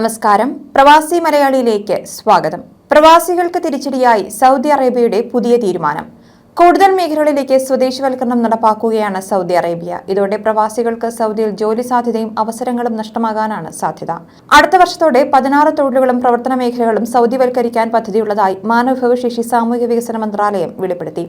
നമസ്കാരം. പ്രവാസി മലയാളിയിലേക്ക് സ്വാഗതം. പ്രവാസികൾക്ക് തിരിച്ചടിയായി സൗദി അറേബ്യയുടെ പുതിയ തീരുമാനം. കൂടുതൽ മേഖലകളിലേക്ക് സ്വദേശിവൽക്കരണം നടപ്പാക്കുകയാണ് സൗദി അറേബ്യ. ഇതോടെ പ്രവാസികൾക്ക് സൗദിയിൽ ജോലി സാധ്യതയും അവസരങ്ങളും നഷ്ടമാകാനാണ് സാധ്യത. അടുത്ത വർഷത്തോടെ പതിനാറ് തൊഴിലുകളും പ്രവർത്തന മേഖലകളും സൗദിവൽക്കരിക്കാൻ പദ്ധതിയുള്ളതായി മാനവവിഭവശേഷി സാമൂഹിക വികസന മന്ത്രാലയം വെളിപ്പെടുത്തി.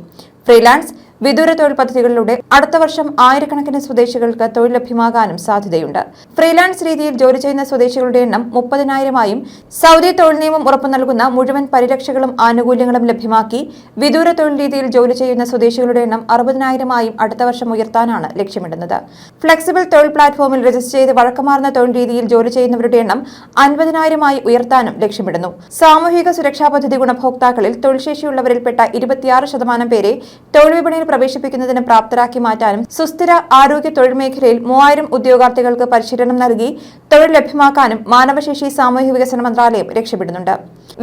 ഫ്രീലാൻസ് വിദൂര തൊഴിൽ പദ്ധതികളിലൂടെ അടുത്ത വർഷം ആയിരക്കണക്കിന് സ്വദേശികൾക്ക് തൊഴിൽ ലഭ്യമാകാനും സാധ്യതയുണ്ട്. ഫ്രീലാൻസ് രീതിയിൽ ജോലി ചെയ്യുന്ന സ്വദേശികളുടെ എണ്ണം മുപ്പതിനായിരമായും സൗദി തൊഴിൽ നിയമം ഉറപ്പു നൽകുന്ന മുഴുവൻ പരിരക്ഷകളും ആനുകൂല്യങ്ങളും ലഭ്യമാക്കി വിദൂര തൊഴിൽ രീതിയിൽ ജോലി ചെയ്യുന്ന സ്വദേശികളുടെ എണ്ണം അറുപതിനായിരമായും അടുത്ത വർഷം ഉയർത്താനാണ് ലക്ഷ്യമിടുന്നത്. ഫ്ലെക്സിബിൾ തൊഴിൽ പ്ലാറ്റ്ഫോമിൽ രജിസ്റ്റർ ചെയ്ത് വഴക്കമാർന്ന തൊഴിൽ രീതിയിൽ ജോലി ചെയ്യുന്നവരുടെ എണ്ണം അൻപതിനായിരമായി ഉയർത്താനും ലക്ഷ്യമിടുന്നു. സാമൂഹിക സുരക്ഷാ പദ്ധതി ഗുണഭോക്താക്കളിൽ തൊഴിൽശേഷിയുള്ളവരിൽപ്പെട്ട ഇരുപത്തിയാറ് ശതമാനം പേരെ തൊഴിൽ വിപണിയിൽ പ്രവേശിപ്പിക്കുന്നതിന് പ്രാപ്തരാക്കി മാറ്റാനും സുസ്ഥിര ആരോഗ്യ തൊഴിൽ മേഖലയിൽ മൂവായിരം ഉദ്യോഗാർത്ഥികൾക്ക് പരിശീലനം നൽകി തൊഴിൽ ലഭ്യമാക്കാനും മാനവശേഷി സാമൂഹിക വികസന മന്ത്രാലയം രക്ഷപ്പെടുന്നുണ്ട്.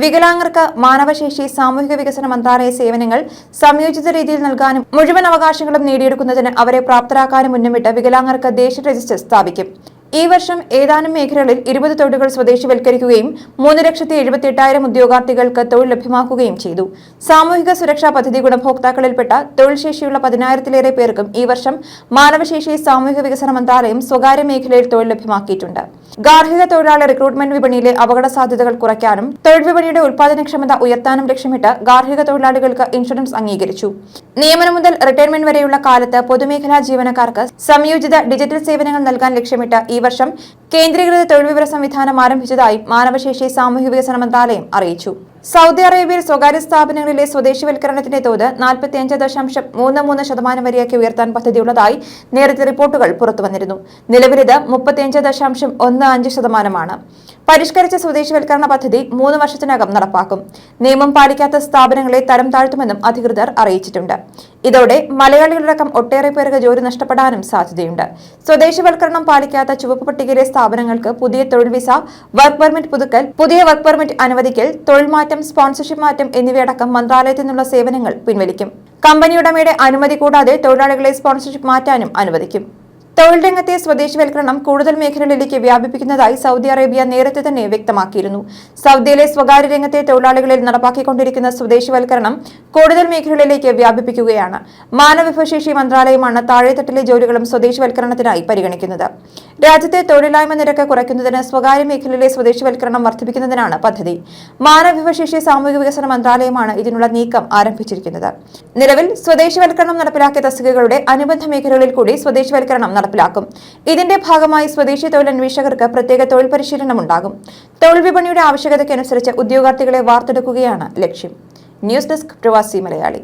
വികലാംഗർക്ക് മാനവശേഷി സാമൂഹിക വികസന മന്ത്രാലയ സേവനങ്ങൾ സംയോജിത രീതിയിൽ നൽകാനും മുഴുവൻ അവകാശങ്ങളും നേടിയെടുക്കുന്നതിന് അവരെ പ്രാപ്തരാക്കാനും മുന്നുമിട്ട് വികലാംഗർക്ക് ദേശീയ രജിസ്റ്റർ സ്ഥാപിക്കും. ഈ വർഷം ഏതാനും മേഖലകളിൽ ഇരുപത് തൊഴിലുകൾ സ്വദേശിവൽക്കരിക്കുകയും മൂന്ന് ലക്ഷത്തി എഴുപത്തി എട്ടായിരം ഉദ്യോഗാർത്ഥികൾക്ക് തൊഴിൽ ലഭ്യമാക്കുകയും ചെയ്തു. സാമൂഹിക സുരക്ഷാ പദ്ധതി ഗുണഭോക്താക്കളിൽപ്പെട്ട തൊഴിൽ ശേഷിയുള്ള പതിനായിരത്തിലേറെ പേർക്കും ഈ വർഷം മാനവശേഷി സാമൂഹിക വികസന മന്ത്രാലയം സ്വകാര്യ മേഖലയിൽ തൊഴിൽ ലഭ്യമാക്കിയിട്ടുണ്ട്. ഗാർഹിക തൊഴിലാളി റിക്രൂട്ട്മെന്റ് വിപണിയിലെ അപകട സാധ്യതകൾ കുറയ്ക്കാനും തൊഴിൽ വിപണിയുടെ ഉൽപാദനക്ഷമത ഉയർത്താനും ലക്ഷ്യമിട്ട് ഗാർഹിക തൊഴിലാളികൾക്ക് ഇൻഷുറൻസ് അംഗീകരിച്ചു. നിയമനം മുതൽ റിട്ടയർമെന്റ് വരെയുള്ള കാലത്ത് പൊതുമേഖലാ ജീവനക്കാർക്ക് സംയോജിത ഡിജിറ്റൽ സേവനങ്ങൾ നൽകാൻ ലക്ഷ്യമിട്ട് ഈ വർഷം കേന്ദ്രീകൃത തൊഴിൽ വിവര സംവിധാനം ആരംഭിച്ചതായി മാനവശേഷി സാമൂഹിക വികസന മന്ത്രാലയം അറിയിച്ചു. സൗദി അറേബ്യയിൽ സ്വകാര്യ സ്ഥാപനങ്ങളിലെ സ്വദേശിവൽക്കരണത്തിന്റെ തോത് നാൽപ്പത്തിയഞ്ച് ദശാംശം മൂന്ന് മൂന്ന് ശതമാനം വരെയാക്കി ഉയർത്താൻ പദ്ധതിയുള്ളതായി നേരത്തെ റിപ്പോർട്ടുകൾ പുറത്തുവന്നിരുന്നു നിലവിലിത് മുപ്പത്തിയഞ്ച് ദശാംശം ഒന്ന് അഞ്ച് ശതമാനമാണ്. പരിഷ്കരിച്ച സ്വദേശിവൽക്കരണ പദ്ധതി മൂന്ന് വർഷത്തിനകം നടപ്പാക്കും. നിയമം പാലിക്കാത്ത സ്ഥാപനങ്ങളെ തരം താഴ്ത്തുമെന്നും അധികൃതർ അറിയിച്ചിട്ടുണ്ട്. ഇതോടെ മലയാളികളടക്കം ഒട്ടേറെ പേർക്ക് ജോലി നഷ്ടപ്പെടാനും സാധ്യതയുണ്ട്. സ്വദേശിവൽക്കരണം പാലിക്കാത്ത ചുവപ്പ് പട്ടികയിലെ സ്ഥാപനങ്ങൾക്ക് പുതിയ തൊഴിൽ വിസ വർക്ക് പെർമിറ്റ് പുതുക്കൽ പുതിയ വർക്ക് പെർമിറ്റ് അനുവദിക്കൽ തൊഴിൽ മാറ്റം സ്പോൺസർഷിപ്പ് മാറ്റം എന്നിവയടക്കം മന്ത്രാലയത്തിൽ നിന്നുള്ള സേവനങ്ങൾ പിൻവലിക്കും. കമ്പനിയുടമയുടെ അനുമതി കൂടാതെ തൊഴിലാളികളെ സ്പോൺസർഷിപ്പ് മാറ്റാനും അനുവദിക്കും. തൊഴിൽ രംഗത്തെ സ്വദേശിവൽക്കരണം കൂടുതൽ മേഖലകളിലേക്ക് വ്യാപിപ്പിക്കുന്നതായി സൗദി അറേബ്യ നേരത്തെ തന്നെ വ്യക്തമാക്കിയിരുന്നു. സൗദിയിലെ സ്വകാര്യ രംഗത്തെ തൊഴിലാളികളിൽ നടപ്പാക്കിക്കൊണ്ടിരിക്കുന്ന സ്വദേശിവൽക്കരണം കൂടുതൽ മേഖലകളിലേക്ക് വ്യാപിപ്പിക്കുകയാണ്. മാനവവിഭവശേഷി മന്ത്രാലയമാണ് താഴെത്തട്ടിലെ ജോലികളും സ്വദേശിവൽക്കരണത്തിനായി പരിഗണിക്കുന്നത്. രാജ്യത്തെ തൊഴിലില്ലായ്മ നിരക്ക് കുറയ്ക്കുന്നതിന് സ്വകാര്യ മേഖലയിലെ സ്വദേശിവൽക്കരണം വർദ്ധിപ്പിക്കുന്നതിനാണ് പദ്ധതി. മാനവവിഭവശേഷി സാമൂഹിക വികസന മന്ത്രാലയമാണ് ഇതിനുള്ള നീക്കം ആരംഭിച്ചിരിക്കുന്നത്. നിലവിൽ സ്വദേശിവൽക്കരണം നടപ്പിലാക്കിയ തസ്തികകളുടെ അനുബന്ധ മേഖലകളിൽ കൂടി സ്വദേശിവൽക്കരണം നടപ്പിലാക്കും. ഇതിന്റെ ഭാഗമായി സ്വദേശി തൊഴിലന്വേഷകർക്ക് പ്രത്യേക തൊഴിൽ പരിശീലനം ഉണ്ടാകും തൊഴിൽ വിപണിയുടെ ആവശ്യകതയ്ക്കനുസരിച്ച് ഉദ്യോഗാർത്ഥികളെ വാർത്തെടുക്കുകയാണ് ലക്ഷ്യം. ന്യൂസ് ഡെസ്ക് പ്രവാസി മലയാളി.